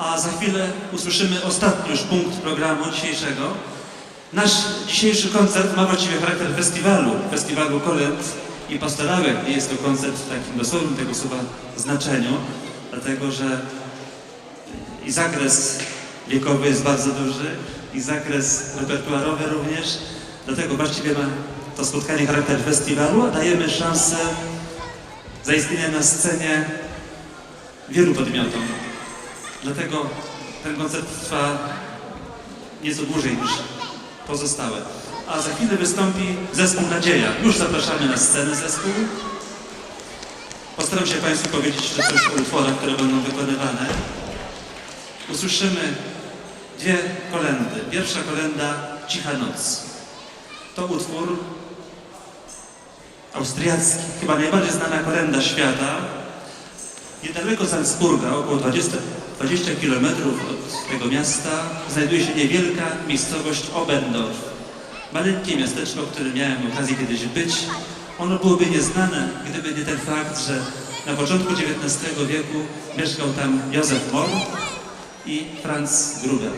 a za chwilę usłyszymy ostatni już punkt programu dzisiejszego. Nasz dzisiejszy koncert ma właściwie charakter festiwalu, festiwalu kolęd i pastorałek. Nie jest to koncert w takim dosłownym tego słowa znaczeniu, dlatego że i zakres wiekowy jest bardzo duży, i zakres repertuarowy również. Dlatego właściwie ma to spotkanie charakter festiwalu, a dajemy szansę zaistnienia na scenie wielu podmiotom. Dlatego ten koncert trwa nieco dłużej niż pozostałe. A za chwilę wystąpi zespół Nadzieja. Już zapraszamy na scenę zespół. Postaram się Państwu powiedzieć jeszcze coś o utworach, które będą wykonywane. Usłyszymy dwie kolendy. Pierwsza kolenda Cicha Noc. To utwór austriacki, chyba najbardziej znana kolenda świata. Niedaleko Salzburga, około 20, 20 km od tego miasta, znajduje się niewielka miejscowość Obendorf. Malutkie miasteczko, w którym miałem okazję kiedyś być. Ono byłoby nieznane, gdyby nie ten fakt, że na początku XIX wieku mieszkał tam Józef Moll i Franz Gruber.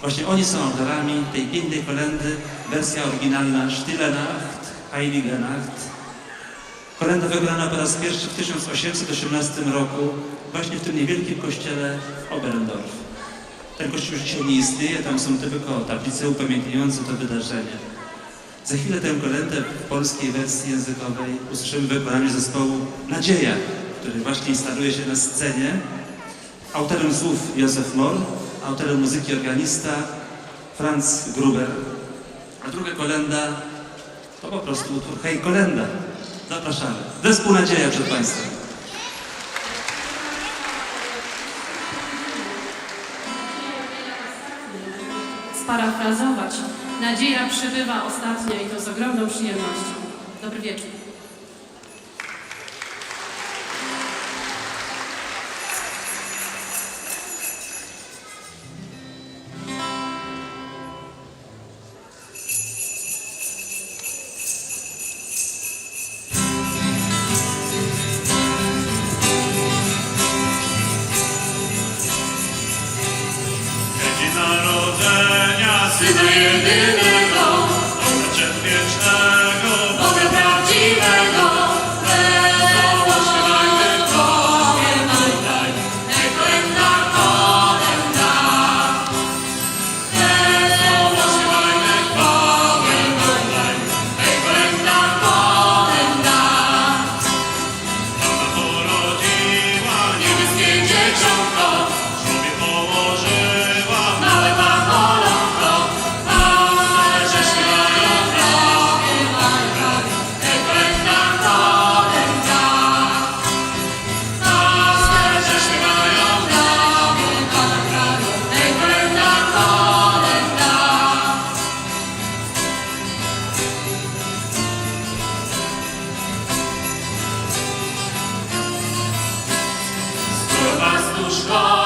Właśnie oni są autorami tej pięknej kolendy, wersja oryginalna Stille Nacht, Heilige Nacht. Kolenda wykonana po raz pierwszy w 1818 roku właśnie w tym niewielkim kościele Oberndorf. Ten kościół już dzisiaj nie istnieje, tam są tylko tablice upamiętniające to wydarzenie. Za chwilę tę kolendę w polskiej wersji językowej usłyszymy w wykonaniu zespołu Nadzieja, który właśnie instaluje się na scenie. Autorem słów Józef Moll, autorem muzyki organista Franz Gruber. A druga kolenda to po prostu utwór Hej Kolenda. Zapraszamy. Zespół Nadzieja przed Państwem. sparafrazować. Nadzieja przybywa ostatnia i to z ogromną przyjemnością. Dobry wieczór. Syna jedynego, Ojca Przedwiecznego Божка.